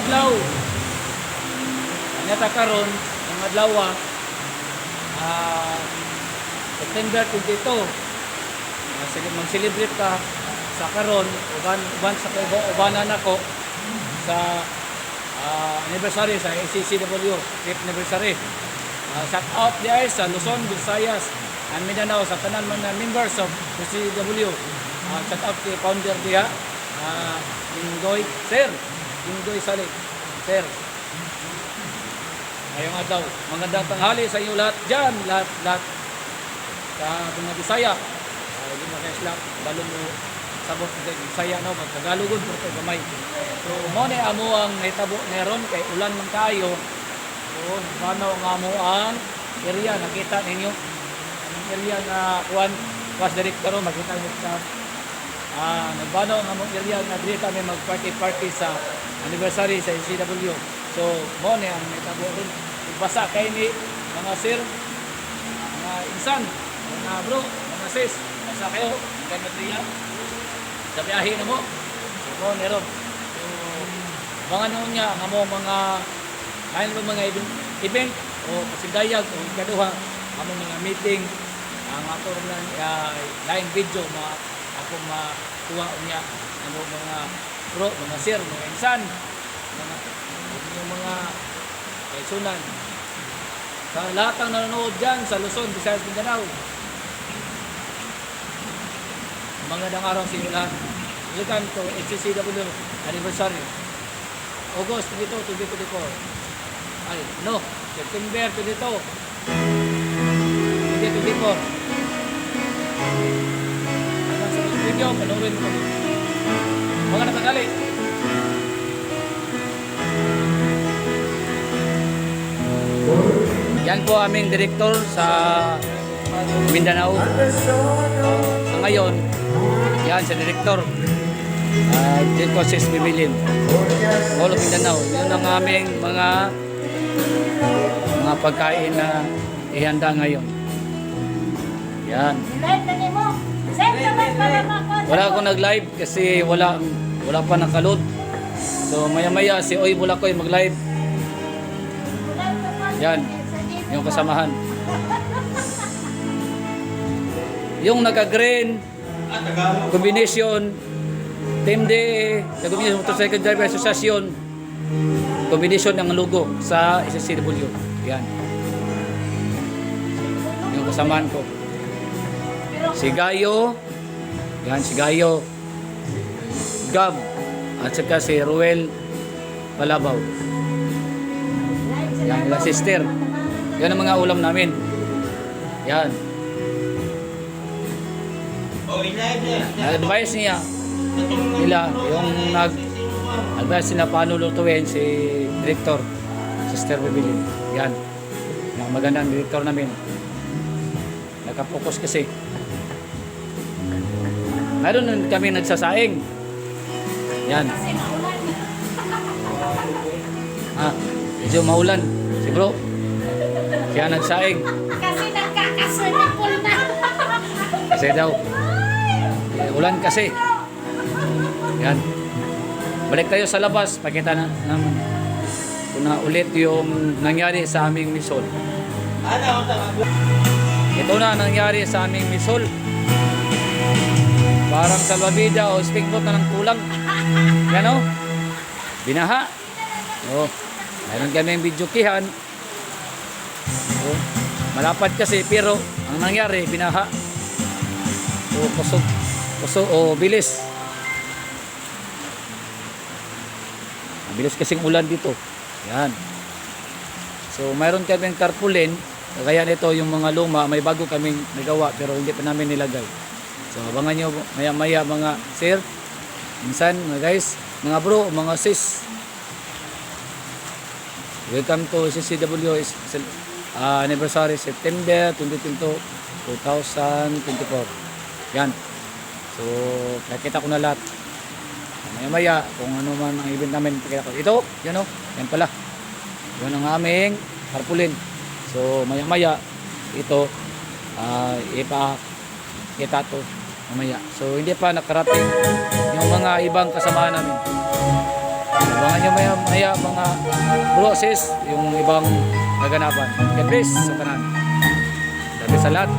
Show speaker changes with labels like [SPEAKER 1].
[SPEAKER 1] adlaw. Anyata karon ang adlaw ah September 22. Ah, sige mag-celebrate ka sa karon uban uban sa ubanan nako sa ah, anniversary sa ACCW, fifth anniversary. Uh, shout out there sa Luzon, Visayas, and Mindanao sa tanan mga members of ACCW. Uh, shout out kay founder diha, uh, Ingoy, Sir, Ingoy Salik, Sir. Ngayong adlaw, magandang tanghali sa inyo lahat dyan, lahat, lahat sa mga Bisaya. Uh, hindi mo kayo sila, lalo mo sabot sa Bisaya, no? Magkagalogon po ito gamay. So, mo ni amo ang nahitabo meron kay ulan man kayo. So, paano nga mo ang area, nakita ninyo? Ang area na kuwan, was director, makita niyo sa Ah, nagbano ang among area nga diri kami mag party party sa anniversary sa ECW. So, mo ni ang nitabo ron. Basa kay ni mga sir, mga insan, mga bro, mga sis. Basa kayo kay Madria. Sa biyahe na mo. So, mo ron. So, mga ano niya, ang among mga lain ba mga event, event o pasigayag o ikaduha among mga meeting ang ato rin uh, lain video mga akong makuha niya ang mga pro, mga sir, mga insan, mga yung mga kaisunan. Sa lahat ng nanonood dyan sa Luzon, Visayas, Mindanao. Magandang araw sa inyo lahat. Welcome to HCCW anniversary. August 22, 2024. Ay, no, September 22, 2024. Hanggang sa video, panoorin mo kami. Nakagali. Yan po aming direktor sa Mindanao. Sa ngayon, yan sa direktor. Uh, dito si Bibilin. All of Mindanao. Yun ang aming mga mga pagkain na ihanda ngayon. Yan.
[SPEAKER 2] Live na mo.
[SPEAKER 1] Wala akong nag-live kasi wala wala pa nakaload. So maya-maya si Oy Bulakoy mag-live. Yan, yung kasamahan. Yung naka-green combination Team DE, the Combination Motorcycle Driver Association combination ng logo sa SSCW. Yan. Yung kasamahan ko. Si Gayo, yan si Gayo, Gab, at saka si Ruel Palabaw. Yan, nila sister. Yan ang mga ulam namin. Yan. Advice niya nila yung nag advice nila paano lutuin si director Sister Bibilin. Yan. Yung magandang director namin. Nakapokus kasi. Meron kami nagsasaing. Yan. Ah, medyo maulan. Si bro. Siya nagsaing.
[SPEAKER 2] Kasi nagkakaswimming na.
[SPEAKER 1] Kasi daw. Eh, ulan kasi. Yan. Balik tayo sa labas. Pakita na. Kung na ulit yung nangyari sa aming misol. Ito na ang nangyari sa aming misol. Parang salvavida o speedboat na ng kulang. Yan o. Binaha. O. Mayroon kami yung videokihan. O. Malapad kasi pero ang nangyari binaha. O kusog. Kusog o bilis. Ang bilis kasing ulan dito. Yan. So mayroon kaming tarpaulin. Kaya nito yung mga luma, may bago kaming nagawa pero hindi pa namin nilagay. So abangan nyo maya maya mga sir, minsan mga guys, mga bro, mga sis. Welcome to CCW uh, anniversary September 2022 2024. Yan. So nakita ko na lahat. Maya maya kung ano man ang event namin pakita ko. Ito, yan o, yan pala. Yan ang aming tarpaulin. So maya maya ito uh, ipa kita to mamaya. So hindi pa nakarating yung mga ibang kasama namin. Abangan nyo maya, maya mga process, yung ibang naganapan. God bless sa kanan. Dati sa lahat.